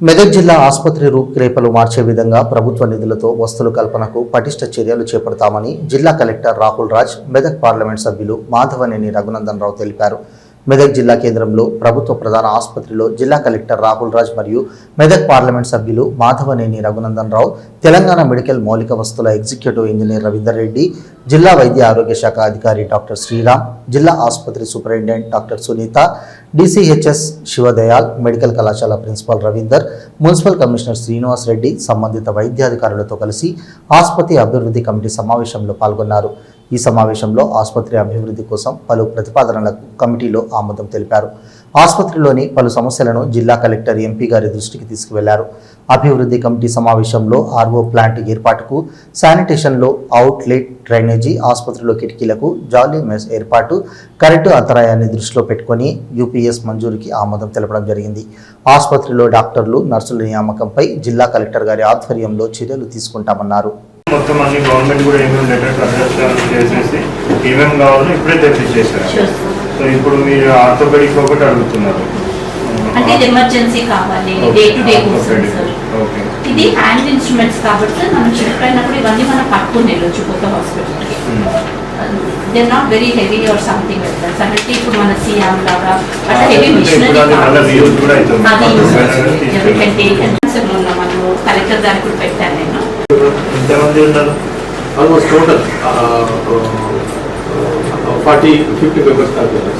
మెదక్ జిల్లా ఆసుపత్రి రూపురేఖలు మార్చే విధంగా ప్రభుత్వ నిధులతో వస్తువుల కల్పనకు పటిష్ట చర్యలు చేపడతామని జిల్లా కలెక్టర్ రాహుల్ రాజ్ మెదక్ పార్లమెంట్ సభ్యులు మాధవనేని రఘునందన్ రావు తెలిపారు. మెదక్ జిల్లా కేంద్రంలో ప్రభుత్వ ప్రధాన ఆసుపత్రిలో జిల్లా కలెక్టర్ రాహుల్ రాజ్ మరియు మెదక్ పార్లమెంట్ సభ్యులు మాధవనేని రఘునందన్ రావు తెలంగాణ మెడికల్ మౌలిక వస్తువుల ఎగ్జిక్యూటివ్ ఇంజనీర్ రవీందర్ రెడ్డి జిల్లా వైద్య ఆరోగ్య శాఖ అధికారి డాక్టర్ శ్రీరామ్ జిల్లా ఆసుపత్రి superintendent doctor Sunitha DCHS Shivadayal medical కళాశాల principal Ravinder municipal commissioner Srinivas Reddy సంబంధిత వైద్యాధికారులతో కలిసి ఆసుపత్రి అభివృద్ధి కమిటీ సమావేశంలో పాల్గొన్నారు. ఈ సమావేశంలో ఆసుపత్రి అభివృద్ధి కోసం పలు ప్రతిపాదనలకు కమిటీలో ఆమోదం తెలిపారు. ఆసుపత్రిలోని పలు సమస్యలను జిల్లా కలెక్టర్ ఎంపీ గారి దృష్టికి తీసుకువెళ్ళారు. అభివృద్ధి కమిటీ సమావేశంలో ఆర్ఓ ప్లాంట్ ఏర్పాటుకు శానిటేషన్లో అవుట్లెట్ డ్రైనేజీ ఆసుపత్రిలో కిటికీలకు జాలీ మెస్ ఏర్పాటు కరెంటు అంతరాయాన్ని దృష్టిలో పెట్టుకొని యూపీఎస్ మంజూరుకి ఆమోదం తెలపడం జరిగింది. ఆసుపత్రిలో డాక్టర్లు నర్సుల నియామకంపై జిల్లా కలెక్టర్ గారి ఆధ్వర్యంలో చర్యలు తీసుకుంటామన్నారు. మొత్తం అన్ని గవర్నమెంట్ కూడా ఏమేమి లెటర్ ప్రదర్శన చేసేసి ఏమేమి కావాలో ఇప్పుడే తెప్పించేసారు. సో ఇప్పుడు మీరు ఆర్థోపెడిక్ ఒకటి అడుగుతున్నారు. అంటే ఇది ఎమర్జెన్సీ కావాలి డే టు డే కోసం సార్ ఓకే ఇది హ్యాండ్ ఇన్స్ట్రుమెంట్స్ కాబట్టి సార్ మనం షిఫ్ట్ అయినప్పుడు ఇవన్నీ మనం పట్టుకుని వెళ్ళొచ్చు కొత్త హాస్పిటల్కి they not very heavy or something అంటే ఇప్పుడు మన సియామ్ లాగా అట్లా హెవీ అది మొన్న మనము కలెక్టర్ గారికి కూడా ఎంతమంది ఉన్నారు. Almost total 40, 50 members are there.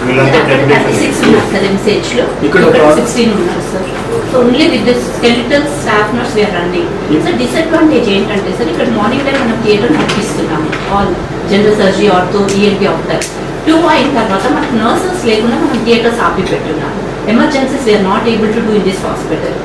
వీళ్ళంతా థర్టీ డెప్యుటేషన్ సిక్స్ ఉన్నారు సార్ ఎంసీహెచ్లో? ఇక్కడ ఇక్కడ ఒక- సిక్స్టీన్ ఉన్నారు sir so only with this skeletal staff nurse were running sir disadvantage ఏంటంటే సార్ ఇక్కడ మార్నింగ్ టైం మనం theatre నడిపిస్తున్నాము all general surgery ortho ENT అవుతారు టూ అయిన తర్వాత మనకు నర్సెస్ లేకుండా మనం థియేటర్స్ ఆపి పెట్టున్నాము emergencies we're not able to do in this hospital